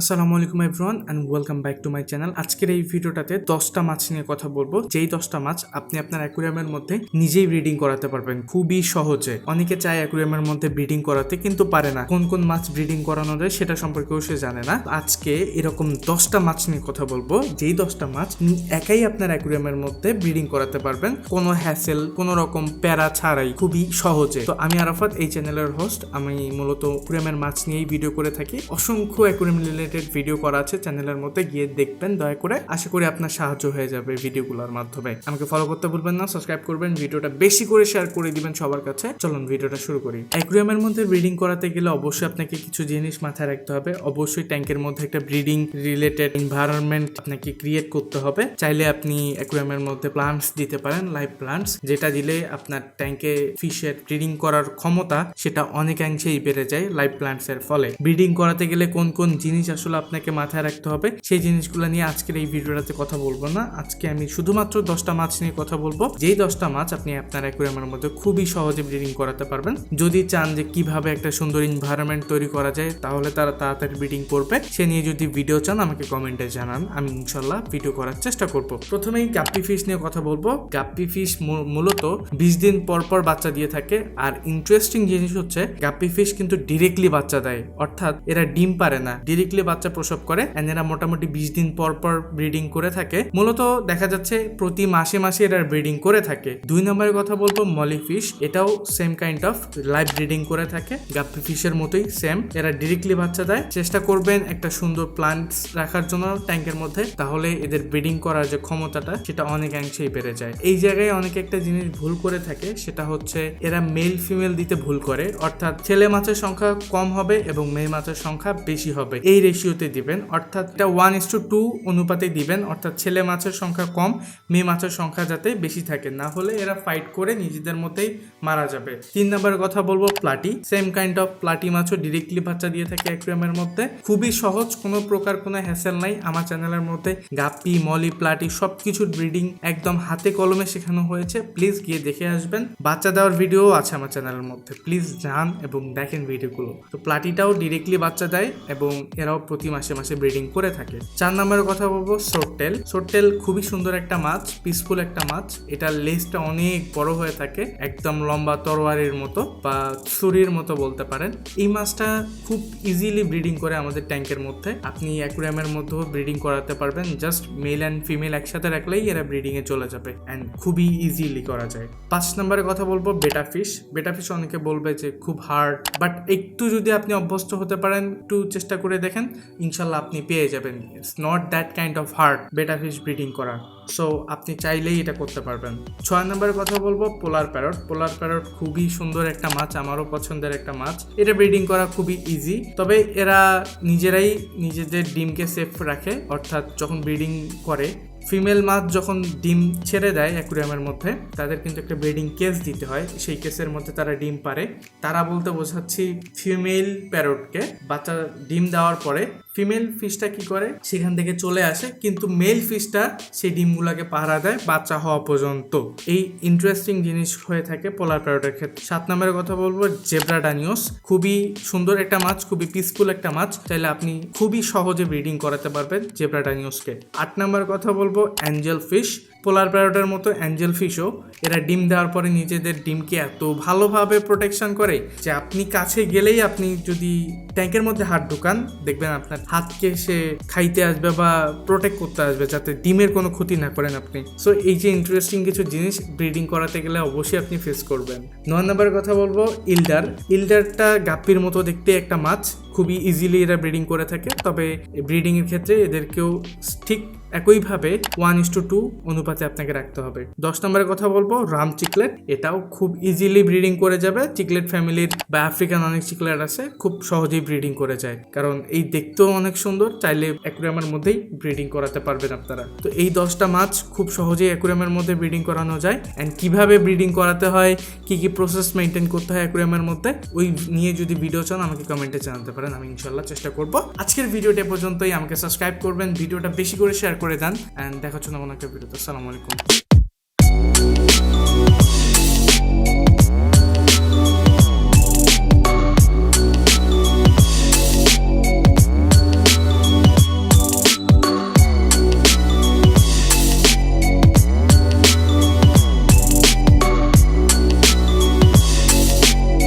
আসসালামু আলাইকুম everyone and welcome back to my channel আজকের এই ভিডিওটাতে দশটা মাছ নিয়ে কথা বলব। যেই দশটা মাছ আপনি আপনার অ্যাকুরিয়ামের মধ্যে নিজেই ব্রিডিং করাতে পারবেন। খুবই সহজে। অনেকে চায় অ্যাকুরিয়ামের মধ্যে ব্রিডিং করাতে, কিন্তু পারে না। কোন কোন মাছ ব্রিডিং করানো যায় সেটা সম্পর্কেও সে জানে না। আজকে এরকম দশটা মাছ নিয়ে কথা বলব। যেই দশটা মাছ একাই আপনার অ্যাকুরিয়ামের মধ্যে ব্রিডিং করাতে পারবেন। কোনো হ্যাসেল কোনো রকম প্যারা ছাড়াই। খুবই সহজে। তো আমি আরাফাত, এই চ্যানেলের হোস্ট আমি মূলত অ্যাকুরিয়ামের মাছ নিয়েই ভিডিও করে থাকি। অসংখ্য অ্যাকুরিয়াম রিলেটেড ভিডিও করা আছে চ্যানেলের মধ্যে গিয়ে দেখবেন, দয়া করে। আশা করি আপনার সাহায্য হয়ে যাবে ভিডিওগুলোর মাধ্যমে। আমাকে ফলো করতে ভুলবেন না সাবস্ক্রাইব করবেন, ভিডিওটা বেশি করে শেয়ার করে দিবেন সবার কাছে। চলুন, ভিডিওটা শুরু করি। অ্যাকুরিয়ামের মধ্যে ব্রিডিং করাতে গেলে অবশ্যই আপনাকে কিছু জিনিস মাথায় রাখতে হবে। অবশ্যই ট্যাঙ্কের মধ্যে একটা ব্রিডিং রিলেটেড এনভায়রনমেন্ট আপনাকে ক্রিয়েট করতে হবে। চাইলে আপনি অ্যাকুরিয়ামের মধ্যে প্লান্টস দিতে পারেন লাইভ প্লান্টস যেটা দিলে আপনার ট্যাঙ্কে ফিশের ব্রিডিং করার ক্ষমতা সেটা অনেকাংশেই বেড়ে যায় লাইভ প্লান্টস এর ফলে। ব্রিডিং করাতে গেলে কোন কোন জিনিস আসলে আপনাকে মাথায় রাখতে হবে। সেই জিনিসগুলো নিয়ে আজকের এই ভিডিওটাতে কথা বলব না। আজকে আমি শুধুমাত্র দশটা মাছ নিয়ে কথা বলব। যেই দশটা মাছ আপনি আপনার অ্যাকুরিয়ামের মধ্যে খুবই সহজে ব্রিডিং করাতে পারবেন। যদি চান যে কীভাবে একটা সুন্দর এনভায়রনমেন্ট তৈরি করা যায়, তাহলে তারা তাড়াতাড়ি ব্রিডিং করবে। সে নিয়ে যদি ভিডিও চান, আমাকে কমেন্টে জানান। আমি ইনশাল্লাহ ভিডিও করার চেষ্টা করব। প্রথমেই গাপ্পি ফিশ নিয়ে কথা বলব। গাপ্পি ফিশ মূলত বিশ দিন পর পর বাচ্চা দিয়ে থাকে। আর ইন্টারেস্টিং জিনিস হচ্ছে, গাপ্পি ফিশ কিন্তু ডিরেক্টলি বাচ্চা দেয়। অর্থাৎ এরা ডিম পারে না। ডিরেক্টলি বাচ্চা প্রসব করে এরা মোটামুটি বিশ দিন পর পর ব্রিডিং করে থাকে। মূলত দেখা যাচ্ছে প্রতি মাসে মাসে এরা ব্রিডিং করে থাকে। দুই নম্বরের কথা বলব মলি ফিশ এটাও same kind of live breeding করে থাকে। গাপ্পি ফিশের মতোই সেম এরা ডিরেক্টলি বাচ্চা দেয়। চেষ্টা করবেন একটা সুন্দর প্লান্টস রাখার জন্য ট্যাঙ্কের মধ্যে, তাহলে এদের ব্রিডিং করার যে ক্ষমতাটা, সেটা অনেকাংশেই বেড়ে যায়। এই জায়গায় অনেকে একটা জিনিস ভুল করে থাকে, সেটা হচ্ছে এরা মেল ফিমেল দিতে ভুল করে, অর্থাৎ ছেলে মাছের সংখ্যা কম হবে এবং মেয়ে মাছের সংখ্যা বেশি হবে। এই রেশিওতে দিবেন, অর্থাৎ এটা ওয়ান ইস টু টু অনুপাতে দিবেন, অর্থাৎ ছেলে মাছের সংখ্যা কম, মেয়ে মাছের সংখ্যা যাতে বেশি থাকে, না হলে এরা ফাইট করে নিজেদের মধ্যেই মারা যাবে। তিন নম্বরের কথা বলব, platy. Same kind of platy মাছও ডিরেক্টলি বাচ্চা দিয়ে থাকে অ্যাকুয়ামের মধ্যে। খুবই সহজ, কোনো প্রকার কোনো হ্যাসেল নাই। আমার চ্যানেলের মধ্যে গাপ্পি, মলি, প্লাটি সব কিছুর ব্রিডিং একদম হাতে কলমে শেখানো হয়েছে। প্লিজ গিয়ে দেখে আসবেন। বাচ্চা দেওয়ার ভিডিও আছে আমার চ্যানেলের মধ্যে। প্লিজ যান এবং দেখেন ভিডিওগুলো তো প্লাটিটাও ডিরেক্টলি বাচ্চা দেয় এবং এরাও প্রতি মাসে মাসে ব্রিডিং করে থাকে। চার নম্বরের কথা বলব, সোরটেল। সোরটেল খুবই সুন্দর একটা মাছ পিসফুল একটা মাছ। এটার লেজটা অনেক বড় হয়ে থাকে, একদম লম্বা তরোয়ারের মতো বা ছুরির মতো বলতে পারেন। এই মাছটা খুব ইজিলি ব্রিডিং করে আমাদের ট্যাঙ্কের মধ্যে। আপনি অ্যাকুরিয়ামের মধ্যেও ব্রিডিং করাতে পারবেন জাস্ট মেল অ্যান্ড ফিমেল একসাথে রাখলেই এরা ব্রিডিং এ চলে যাবে অ্যান্ড খুবই ইজিলি করা যায়। পাঁচ নম্বরে কথা বলব বেটা ফিশ বেটা ফিশ অনেকে বলবে যে খুব হার্ড বাট একটু যদি আপনি অভ্যস্ত হতে পারেন, একটু চেষ্টা করে দেখেন। ইনশাল্লাহ আপনি পেয়ে যাবেন। It's not that kind of hard betta fish breeding করা সো আপনি চাইলেই এটা করতে পারবেন। ছয় নম্বরের কথা বলব, পোলার প্যারট। পোলার প্যারট খুবই সুন্দর একটা মাছ, আমারও পছন্দের একটা মাছ। এটা ব্রিডিং করা খুবই ইজি তবে এরা নিজেরাই নিজেদের ডিমকে সেফ রাখে, অর্থাৎ যখন ব্রিডিং করে ফিমেল মাছ যখন ডিম ছেড়ে দেয় অ্যাকুরিয়ামের মধ্যে, তাদের কিন্তু একটা ব্রিডিং কেস দিতে হয়। সেই কেসের মধ্যে তারা ডিম পারে। তারা বলতে বোঝাচ্ছি ফিমেল প্যারটকে। বাচ্চা ডিম দেওয়ার পরে ফিমেল ফিশটা কি করে? সেখান থেকে চলে আসে। কিন্তু মেল ফিশটা সেই ডিমগুলোকে পাহারা দেয় বাচ্চা হওয়া পর্যন্ত। এই ইন্টারেস্টিং জিনিস হয়ে থাকে পোলার প্যারটের ক্ষেত্রে। সাত নম্বরের কথা বলব, জেব্রা ডানিওস। খুবই সুন্দর একটা মাছ, খুবই পিসফুল একটা মাছ। চাইলে আপনি খুবই সহজে ব্রিডিং করাতে পারবেন জেব্রা ডানিওসকে। আট নম্বরের কথা বলব অ্যাঞ্জেল ফিশ। পোলার প্যারটের মতো অ্যাঞ্জেল ফিশও। এরা ডিম দেওয়ার পরে নিজেদের ডিমকে এত ভালোভাবে প্রোটেকশন করে যে আপনি কাছে গেলেই আপনি যদি ট্যাঙ্কের মধ্যে হাত ঢুকান, দেখবেন আপনার হাতকে সে খাইতে আসবে বা প্রোটেক্ট করতে আসবে যাতে ডিমের কোনো ক্ষতি না করেন আপনি। সো এই যে ইন্টারেস্টিং কিছু জিনিস ব্রিডিং করাতে গেলে অবশ্যই আপনি ফেস করবেন। নয় নম্বরের কথা বলব, ইল্ডার। ইল্ডারটা গাপ্পির মতো দেখতে একটা মাছ। খুবই ইজিলি এরা ব্রিডিং করে থাকে। তবে ব্রিডিংয়ের ক্ষেত্রে এদেরকেও ঠিক একইভাবে ওয়ান ইস টু টু অনুপাতে আপনাকে রাখতে হবে। দশ নম্বরের কথা বলব, রাম চিকলেট। এটাও খুব ইজিলি ব্রিডিং করে যাবে। চিকলেট ফ্যামিলির বা আফ্রিকান অনেক চিকলেট আছে, খুব সহজেই ব্রিডিং করে যায়। কারণ এই দেখতেও অনেক সুন্দর, চাইলে অ্যাকুরিয়ামের মধ্যেই ব্রিডিং করাতে পারবেন আপনারা। তো এই দশটা মাছ খুব সহজেই অ্যাকুরিয়ামের মধ্যে ব্রিডিং করানো যায়। অ্যান্ড কীভাবে ব্রিডিং করাতে হয়, কি কি প্রসেস মেনটেন করতে হয় অ্যাকুরিয়ামের মধ্যে, ওই নিয়ে যদি ভিডিও চান, আমাকে কমেন্টে জানাতে পারেন। আমি ইনশাল্লাহ চেষ্টা করব। আজকের ভিডিওটা পর্যন্তই। আমাকে সাবস্ক্রাইব করবেন। ভিডিওটা বেশি করে শেয়ার করে দেন। অ্যান্ড দেখার জন্য আপনাকে একটা ভিডিওতে আসসালামু আলাইকুম।